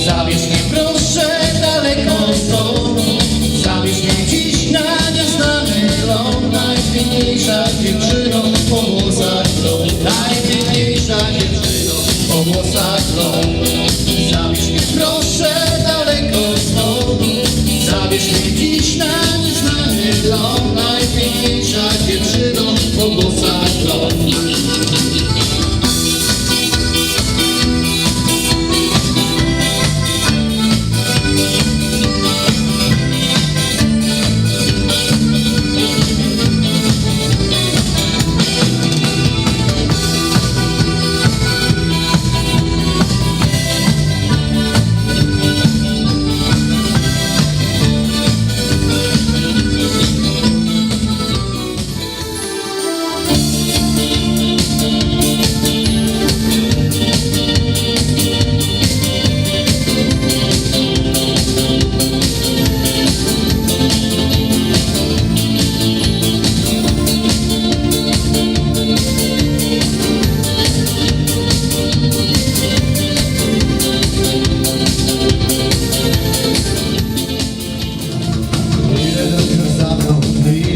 Zabierz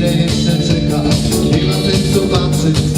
ile jeszcze czeka Nie ma sensu patrzeć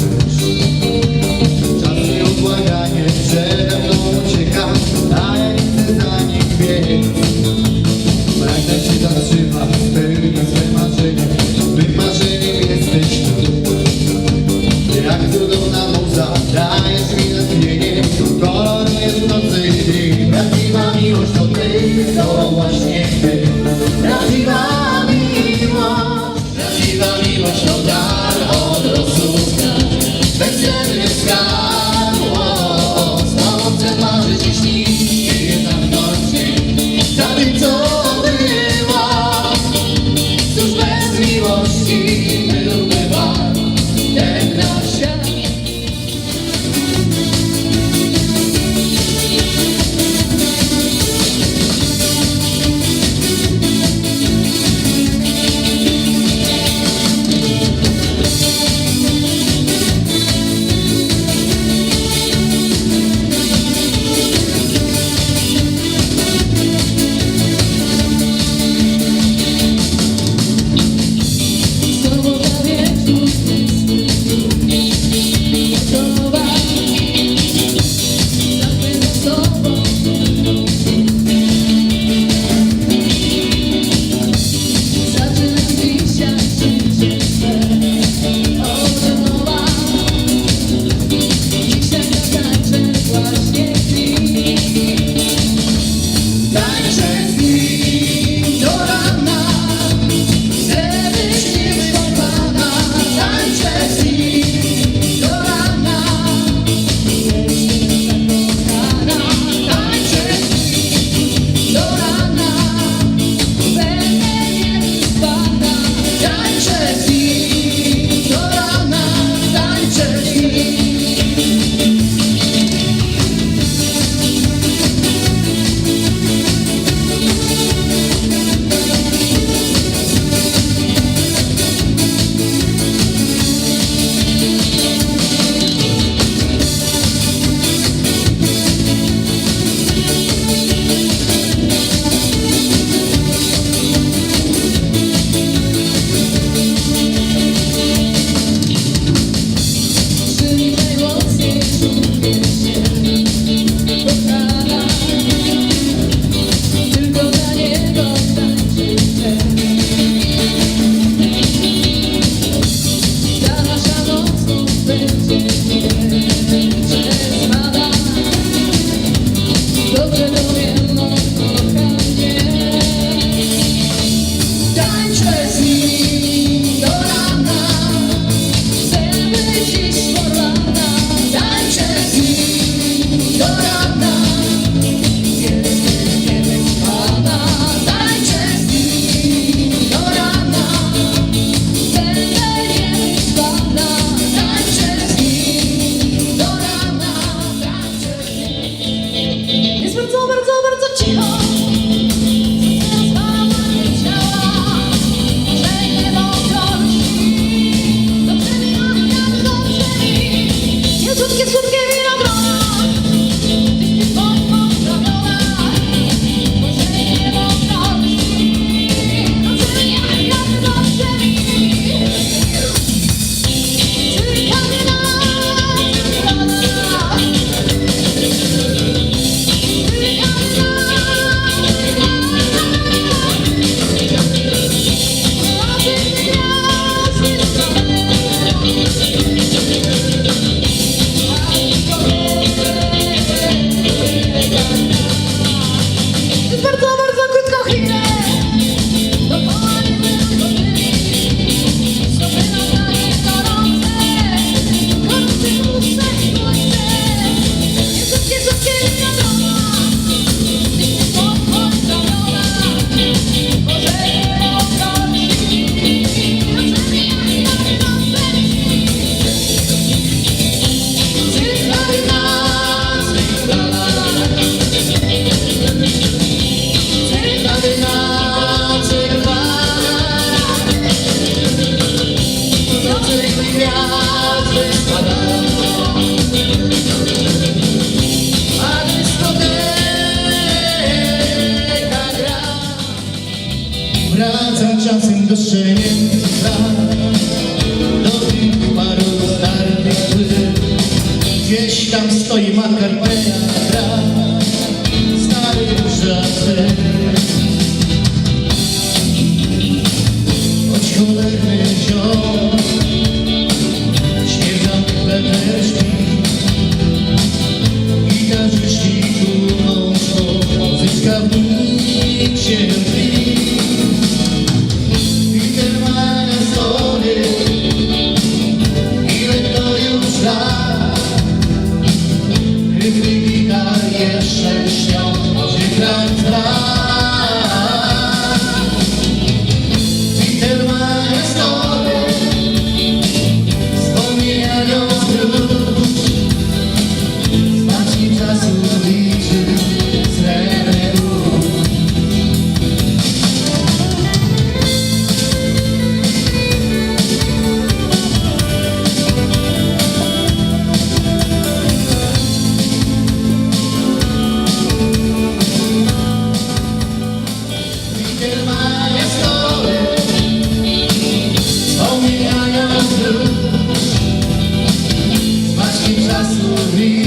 wraca czasem do szczenięcych lat Do tych paru starnych płyt Gdzieś tam stoi makarpeja gra Stary żaden. Choć cholerny ziom Śmierdzam plebeszki Gitarzyści górą szkoł Zyska w nim sorrir.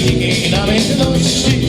тільки на видності.